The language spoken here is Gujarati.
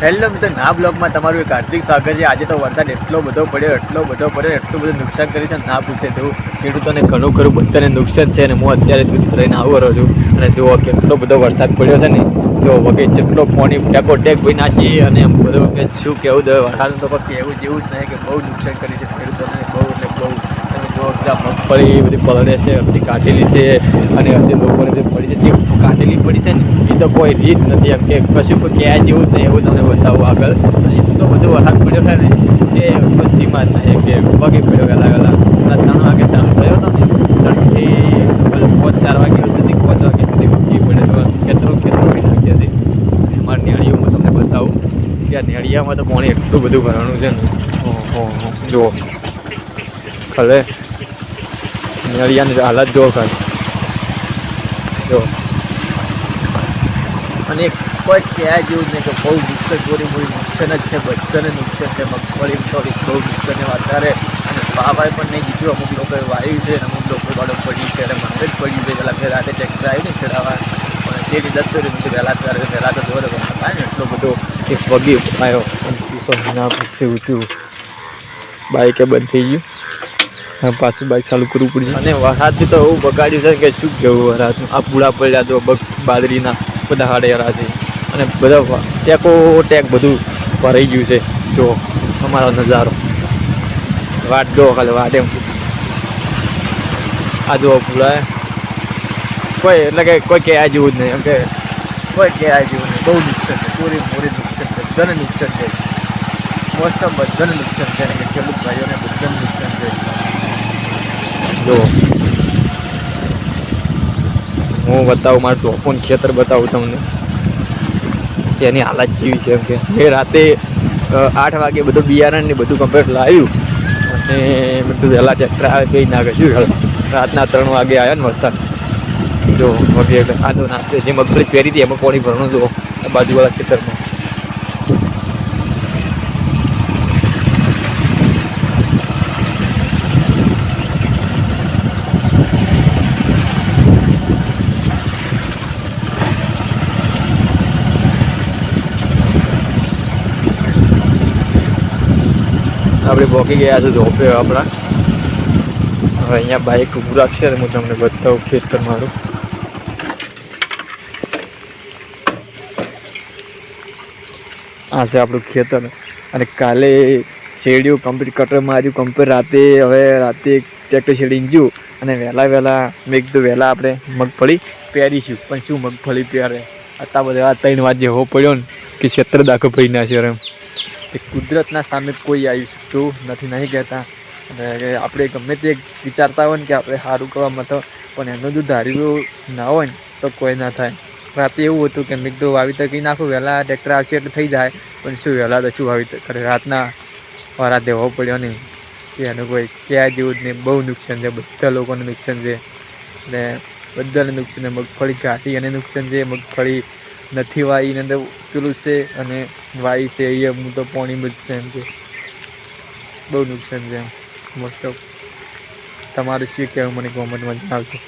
હેલો મિત્રો, ના બ્લોગમાં તમારું એક હાર્દિક સ્વાગત છે. આજે તો વરસાદ એટલો બધો પડ્યો, એટલો બધો પડ્યો, એટલું બધું નુકસાન કરી છે ના પૂછે તેવું. ખેડૂતોને ઘણું ખરું, બધાને નુકસાન છે અને હું અત્યારે દૂધ લઈને આવું રહ્યો છું. અને જુઓ કેટલો બધો વરસાદ પડ્યો છે ને. જો વગે જેટલો પાણી ટેકો ટેક ભાઈ નાસી અને એમ બધું કે શું કેવું દે વરસાદ તો કેવું જેવું જ નહીં કે બહુ નુકસાન કરી છે ખેડૂતોને, બહુ એટલે બહુ. તમે જો બધા મગફળી બધી પલળે છે બધી કાઢેલી છે અને બધી લોકોને બધી પડી છે કાઢેલી પડી છે ને, એ તો કોઈ રીત નથી એમ કે કશું કોઈ ક્યાં જેવું જ નહીં, એવું તમને બતાવું આગળ. એટલો બધો વરસાદ પડ્યો છે ને, કે ખુશીમાં જ નહીં કે પગે પડ્યો વહેલા વહેલા. ત્રણ વાગે ચાલુ થયો હતો ને, ત્રણથી પાંચ ચાર વાગે સુધી પાંચ વાગે સુધી વગી પડે તો ખેતરો ખેતરો નાખ્યા છે અને અમારા નેળીઓમાં તમને બતાવું કે આ નેળિયામાં તો પાણી એટલું બધું ભરવાનું છે ને. જુઓ. ભલે. નેળિયાની હાલત જુઓ ખાલી. જો અને કોઈ ક્યાં જેવું નહીં કે બહુ નુકસાન થોડી બોરી નુકસાન જ છે, બધાને નુકસાન છે મગફળી થોડી બહુ નુકસાન છે, અત્યારે અને બાબાએ પણ નહીં કીધું, અમુક લોકોએ વાયું છે અમુક લોકો વાળો પડી છે, અને જ પડ્યું છે, પેલા ફેર રાતે ટેક્સ આવી ને ચડાવવા. પણ તે દસ મેં કીધું વહેલા ત્યારે વહેલા તો દોરે ને એટલો બધો એક વગી આવ્યો અને પીસો ના પૂછે ઉઠ્યું. બાઈકે બંધ થઈ ગયું. પાછું બાઇક ચાલુ કરવું પડશે. અને વરસાદથી તો એવું બગાડ્યું છે કે શું કેવું વરસાદનું. આ પૂળા પડ્યા તો બગ બાદરીના. બધા હાડેરા છે. અને બધા ટેકો ટેક બધું ભરાઈ ગયું છે. જો, અમારો નજારો. વાટ જો ખાલી વાટ એમ. આ જો ભૂલાય. કોઈ, એટલે કે કોઈ કહેવા જેવું જ નહીં, એમ કે કોઈ કહેવા જેવું નહીં. બહુ નુકસાન છે. પૂરી પૂરી નુકસાન છે. બધાને નુકસાન છે. મોસમ બધાને નુકસાન છે. અને ખેડૂત ભાઈઓને બધાને નુકસાન છે. જો. હું બતાવું, મારું ચોપન ખેતર બતાવું તમને. કે એની હાલત જેવી છે એમ કે મેં રાતે આઠ વાગે બધું બિયારણ ને બધું કમ્પ્લેટ લાવ્યું અને બધું વહેલા ટ્રેક્ટર આવે કંઈ ના કશું રાતના ત્રણ વાગે આવ્યા ને વરસાદ. જો વગેરે આ તો નાસ્તે, જે મગફળી પહેરી હતી, એમાં પાણી ભરણું જો બાજુવાળા ખેતરમાં. આપણે પહોંચી ગયા છે ઝોપે આપણા. હવે અહીંયા બાઇક ઊભું રાખશે અને હું તમને બતાવું ખેતર મારું આ છે આપણું ખેતર અને કાલે શેરડીયું કમ્પ્લીટ કટર માર્યું કમ્પ્લીટ રાતે, હવે રાતે ટ્રેક્ટર શેરડીને જ્યું અને વહેલા વહેલા, મેં કીધું વહેલા આપણે મગફળી પહેરીશું. પણ શું મગફળી પહેરે? આટલા બધા ત્રણ વાગે હો પડ્યો ને, કે ક્ષેત્ર દાખો પડી છે એમ. કે કુદરતના સામે કોઈ આવી શકતું નથી, નહીં કહેતા. અને આપણે ગમે તે વિચારતા હોય ને કે આપણે સારું કરવા માટે, પણ એનું જો ધાર્યું ના હોય ને, તો કોઈ ના થાય. રાતે એવું હતું કે મેં તો વાવીતર કરી નાખું, વહેલા ટ્રેક્ટર આવશે એટલે થઈ જાય. પણ શું, વહેલા તો શું વાવીતર કરે રાતના વારા દેવો પડ્યો નહીં. કે એનું કોઈ ક્યાં જેવું જ નહીં. બહુ નુકસાન છે, બધા લોકોને નુકસાન છે. અને બધાને નુકસાન છે. મગફળી ઘાટી અને નુકસાન છે. મગફળી નથી વાઈ, ને અંદર પેલું છે અને વાઈ છે અહીંયા હું તો પાણી બચશે એમ કે. બહુ નુકસાન છે એમ મોસ્ટ ઓફ તમારું શું કહેવું મને કોમેન્ટમાં જણાવજો.